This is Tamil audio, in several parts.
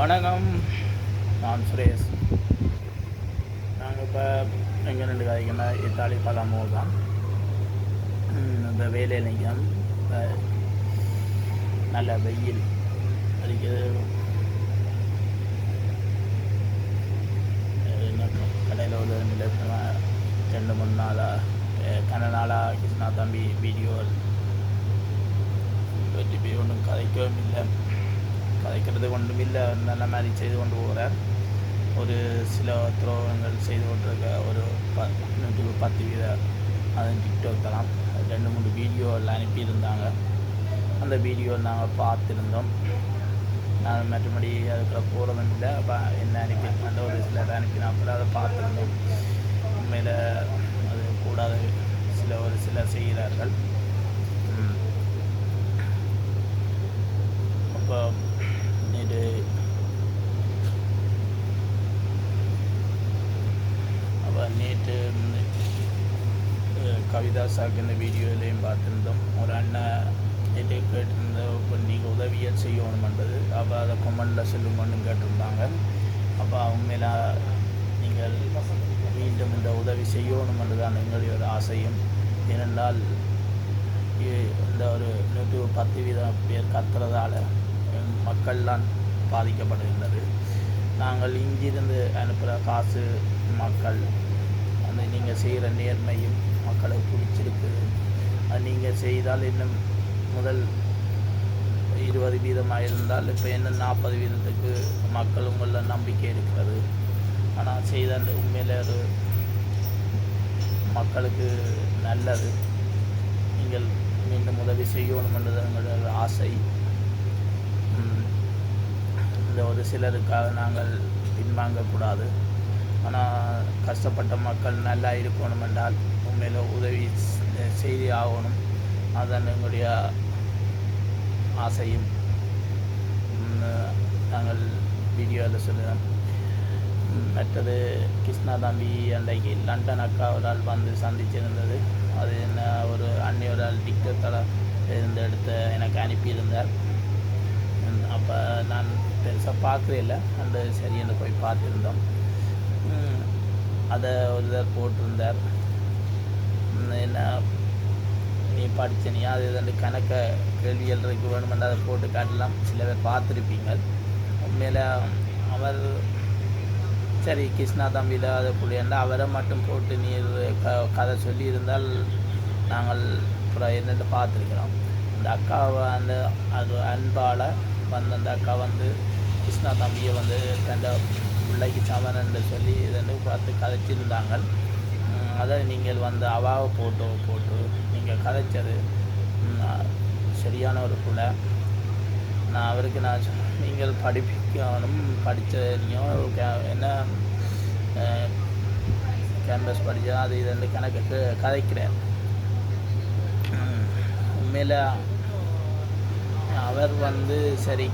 வணக்கம். நான் சுரேஷ். நாங்கள் இப்போ எங்கே ரெண்டு கதைக்குன்னா இத்தாலி பழமோ தான். ம், இந்த வேலையிலையும் இப்போ நல்ல வெயில் அடிக்குது. கடையில் ஒரு ரெண்டு லட்சம் ரெண்டு மூணு நாளாக கன நாளாக கிருஷ்ணா தம்பி வீடியோ பற்றி போய் ஒன்றும் கதைக்கவும் இல்லை. கதைக்கிறது ஒன்றும் இல்லை நல்ல மாதிரி செய்து கொண்டு போகிறார். ஒரு சில துரோகங்கள் செய்து கொண்டிருக்க ஒரு ப நூற்றுக்கு பத்து வீத அதன் டிக்டாக் தளம். ரெண்டு மூணு வீடியோ எல்லாம் அனுப்பியிருந்தாங்க. அந்த வீடியோ நாங்கள் பார்த்துருந்தோம். நான் மற்றபடி அதுக்குள்ள போகிறதும் இல்லை அப்போ என்ன அனுப்பி ஒரு சிலர் அனுப்பினாப்புல அதை பார்த்துருந்தோம். உண்மையில் அது கூடாத. சில ஒரு சிலர் செய்கிறார்கள். அப்போ நேற்று அப்போ நேற்று ம், கவிதா சாக்கு வீடியோலையும் பார்த்துருந்தோம். ஒரு அண்ணன் நேற்று கேட்டிருந்த இப்போ நீங்கள் உதவியை செய்யணுமென்றது அப்போ அதை கொமெண்டில் சொல்லுங்கன்னு கேட்டிருந்தாங்க. அப்போ உண்மையில நீங்கள் மீண்டும் இந்த உதவி செய்யணுமென்றுதான் எங்களுடைய ஒரு ஆசையும். ஏனென்றால் இந்த ஒரு நூற்று பத்து வீதம் பேர் கத்துறதால மக்கள்லாம் பாதிக்கப்படுகின்றது. நாங்கள் இங்கிருந்து அனுப்புகிற காசு மக்கள் அந்த நீங்கள் செய்கிற நேர்மையும் மக்களுக்கு பிடிச்சிருக்கு. அது நீங்கள் செய்தால் இன்னும் முதல் இருபது வீதமாக இருந்தால் இப்போ என்ன நாற்பது வீதத்துக்கு மக்கள் உங்களில் நம்பிக்கை இருக்கிறது. ஆனால் செய்த அந்த உண்மையில் ஒரு மக்களுக்கு நல்லது. நீங்கள் மீண்டும் உதவி செய்யணும் என்றது எங்களோட ஆசை. இந்த ஒரு சிலருக்காக நாங்கள் பின்வாங்கக்கூடாது. ஆனால் கஷ்டப்பட்ட மக்கள் நல்லா இருக்கணும் என்றால் மேலே உதவி செய்தி ஆகணும் அதுதான் எங்களுடைய ஆசையும். நாங்கள் வீடியோவில் சொல்லுவோம் மற்றது கிருஷ்ணா தம்பி அன்றைக்கு லண்டன் அக்கா ஒரு ஆள் வந்து சந்திச்சிருந்தது. அது என்ன ஒரு அண்ணி ஒரு ஆள் டிக்டத்தில் இருந்து எடுத்து எனக்கு அனுப்பியிருந்தார். அப்போ நான் பெருசாக பார்க்கவே இல்லை. அந்த சரின்னு போய் பார்த்துருந்தோம். அதை ஒரு இதாக போட்டிருந்தார். என்ன நீ படித்தனியா அது வந்து கணக்க கேள்விகள் இருக்கு வேணுமென்று அதை போட்டு காட்டலாம் சில பேர் பார்த்துருப்பீங்க. உண்மையில் அவர் சரி கிருஷ்ணா தம்பியில் அதை புள்ளியண்டா அவரை மட்டும் போட்டு நீர் க கதை சொல்லியிருந்தால் நாங்கள் அப்புறம் என்னென்று பார்த்துருக்குறோம். அந்த அக்காவை அந்த அது அன்பால் வந்த அந்த அக்கா வந்து கிருஷ்ணா தம்பியை வந்து தந்த பிள்ளைக்கு சமனன்னு சொல்லி இதென்று பார்த்து கதைச்சிருந்தாங்க அதை நீங்கள் வந்து அவாவை போட்டோ போட்டு நீங்கள் கதைச்சது. சரியான ஒரு புல. நான் அவருக்கு நான் நீங்கள் படிப்பிக்கணும் படித்தனையும் என்ன கேம்பஸ் படித்தா அது இது வந்து கணக்குக்கு கதைக்கிறேன். உண்மையில் அவர் வந்து சரி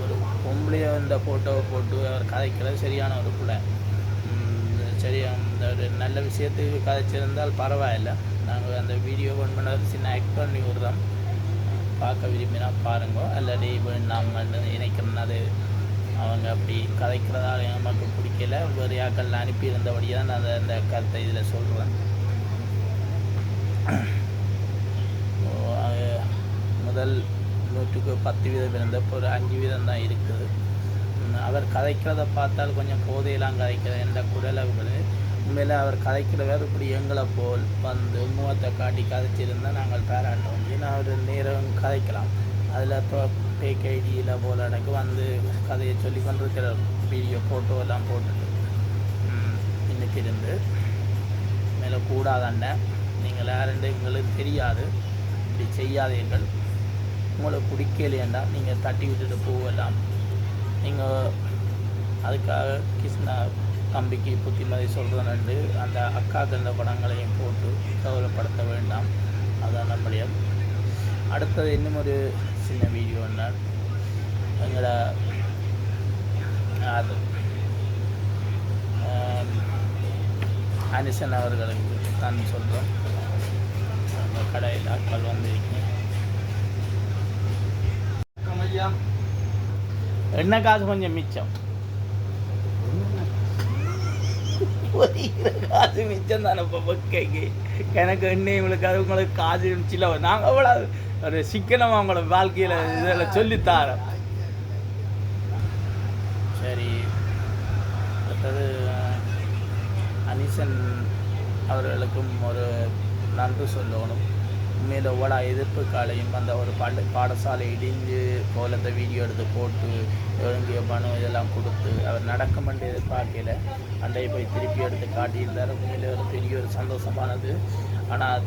ஒரு பொம்பளையோ இந்த ஃபோட்டோவை போட்டு அவர் கதைக்கிறது சரியான ஒரு புல. சரி அந்த ஒரு நல்ல விஷயத்துக்கு கதைச்சிருந்தால் பரவாயில்லை. நாங்கள் அந்த வீடியோ ஒன் பண்ண சின்ன ஆக்ட் பண்ணி விடுறோம். பார்க்க விரும்பினா பாருங்க. அல்லடி நாம் நினைக்கிறேன் அது அவங்க அப்படி கதைக்கிறதால நமக்கு பிடிக்கல. வேறு யாக்கள் அனுப்பியிருந்தபடியே தான் நான் அந்த- அந்த கருத்தை இதில் சொல்கிறேன் முதல் நூற்றுக்கு பத்து வீதம் இருந்தப்போ ஒரு அஞ்சு வீதம் தான் இருக்குது. அவர் கதைக்கிறத பார்த்தால் கொஞ்சம் போதையெல்லாம் கதைக்கிறது எந்த குடலவுகள் உண்மையில் அவர் கதைக்கிறவர் இப்படி எங்களை போல் வந்து முகத்தை காட்டி கதைச்சிருந்தால் நாங்கள் பாராட்டோம் ஏன்னா அவர் நேரம் கதைக்கலாம். அதில் இப்போ பேக் ஐடியில் போல எனக்கு வந்து கதையை சொல்லி கொண்டிருக்கிற வீடியோ ஃபோட்டோ எல்லாம் போட்டுட்டு இன்னைக்கு இருந்து. மேலே கூடாதாண்ட நீங்கள் யாருன்னு எங்களுக்கு தெரியாது. இப்படி செய்யாதீர்கள். உங்களை பிடிக்கலையேண்டா நீங்கள் தட்டி விட்டுட்டு போகலாம் நீங்கள் அதுக்காக கிருஷ்ணா தம்பிக்கு புத்திமதி சொல்கிறேன்னு அந்த அக்கா கண்ட படங்களையும் போட்டு கவலைப்படுத்த வேண்டாம். அதான் நம்முடைய அடுத்தது இன்னும் ஒரு சின்ன வீடியோ என்ன? எங்களோட அது அனிசன் அவர்களுக்கு தான் சொல்கிறோம் அந்த கடையில் ஆட்கள் வந்திருக்கேன் ஐயா. எண்ணெய் காசு கொஞ்சம் மிச்சம் காசு மிச்சம் தானே இப்போ பொக்கைக்கு எனக்கு எண்ணெய் இவங்களுக்கு அது உங்களுக்கு காசு சில நாங்கள் அவ்வளோ ஒரு சிக்கனம் அவங்களோட வாழ்க்கையில் இதில் சொல்லித்தாரோம் சரி அடுத்தது அனிசன் அவர்களுக்கும் ஒரு நன்றி சொல்லணும் உண்மையில் ஓடா எதிர்ப்பு காலையும் அந்த ஒரு பாட பாடசாலை இடிஞ்சு போல அந்த வீடியோ எடுத்து போட்டு ஒழுங்கிய பணம் இதெல்லாம் கொடுத்து அவர் நடக்க நடக்குமென்று எதிர்பார்க்கல அண்டையை போய் திருப்பி எடுத்து காட்டியிருந்தார். உண்மையில் ஒரு பெரிய ஒரு சந்தோஷமானது. ஆனால்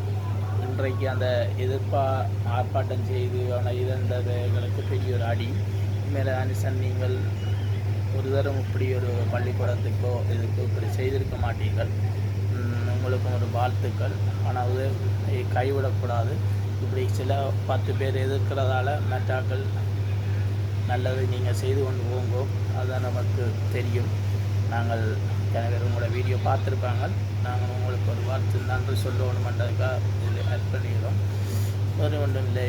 இன்றைக்கு அந்த எதிர்ப்பா ஆர்ப்பாட்டம் செய்து ஆனால் இழந்தவர்களுக்கு பெரிய ஒரு அடி. மேலே அனிசன் நீங்கள் ஒரு தரம் இப்படி ஒரு பள்ளிக்கூடத்துக்கோ இதுக்கோ இப்படி செய்திருக்க மாட்டீர்கள். உங்களுக்கும் ஒரு வாழ்த்துக்கள். ஆனால் அது கைவிடக்கூடாது. இப்படி சில பத்து பேர் எதிர்க்கிறதால மெட்டாக்கள் நல்லது நீங்கள் செய்து கொண்டு போங்கோ. அதுதான் நமக்கு தெரியும். நாங்கள் எனக்கு உங்களோட வீடியோ பார்த்துருப்பாங்க. நாங்கள் உங்களுக்கு ஒரு வார்த்தை நன்றி சொல்லணுமென்றதுக்காக இதில் ஆட் பண்ணிக்கிறோம். வேறு ஒன்றும் இல்லை.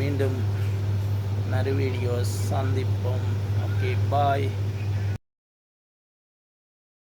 மீண்டும் நறு வீடியோ சந்திப்போம். Okay bye